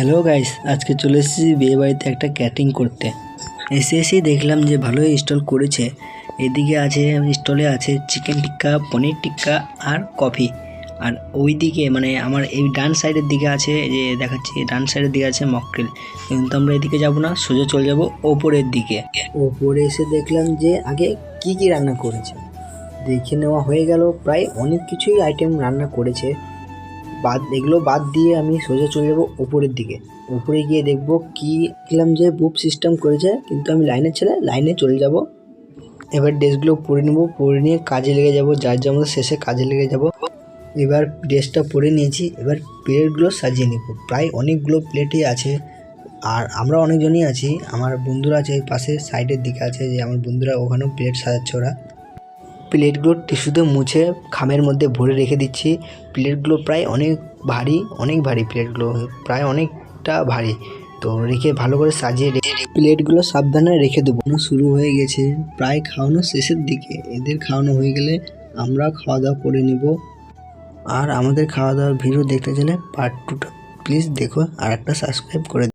Hello guys আজকে চলে এসেছি বিয়ে বাড়িতে একটা ক্যাটারিং করতে। এসে এসেই দেখলাম যে ভালোই স্টল করেছে। এদিকে আছে স্টলে আছে চিকেন টিক্কা পনির টিক্কা আর কফি আর ওইদিকে মানে আমার এই ডান সাইডের দিকে আছে যে দেখাচ্ছি ডান সাইডের দিকে আছে মকটেল কিন্তু আমরা এদিকে যাব না, সোজা চলে যাব ওপরের দিকে। ওপরে এসে দেখলাম যে আগে কি কি রান্না করেছে। দেখে নেওয়া হয়ে গেল, প্রায় অনেক কিছুই আইটেম রান্না করেছে। বাদ, এগুলো বাদ দিয়ে আমি সোজা চলে যাব উপরের দিকে। উপরে গিয়ে দেখব কি দেখলাম যে বুক সিস্টেম করেছে, কিন্তু আমি লাইনে ছেলে, লাইনে চলে যাব। এবার ড্রেসগুলো পরে নেব, পরে নিয়ে কাজে লেগে যাব, যার যেমন শেষে কাজে লেগে যাব। এবার ড্রেসটা পরে নিয়েছি, এবার প্লেটগুলো সাজিয়ে নেব। প্রায় অনেকগুলো প্লেটই আছে, আর আমরা অনেকজনই আছি। আমার বন্ধুরা আছে পাশে, সাইডের দিকে আছে যে আমার বন্ধুরা ওখানেও প্লেট সাজাচ্ছে ওরা। প্লেটগুলো টিস্যুতে মুছে খামের মধ্যে ভরে রেখে দিচ্ছি। প্লেটগুলো প্রায় অনেক ভারী অনেক ভারী প্লেটগুলো, প্রায় অনেকটা ভারী। তো রেখে ভালো করে সাজিয়ে রেখে প্লেটগুলো সাবধানে রেখে দেবো। শুরু হয়ে গেছে। প্রায় খাওয়ানো শেষের দিকে। এদের খাওয়ানো হয়ে গেলে আমরা খাওয়া দাওয়া করে নেব। আর আমাদের খাওয়া দাওয়ার ভিডিও দেখতে চাইলে পার্ট টুটা প্লিজ দেখো। আর একটা সাবস্ক্রাইব করে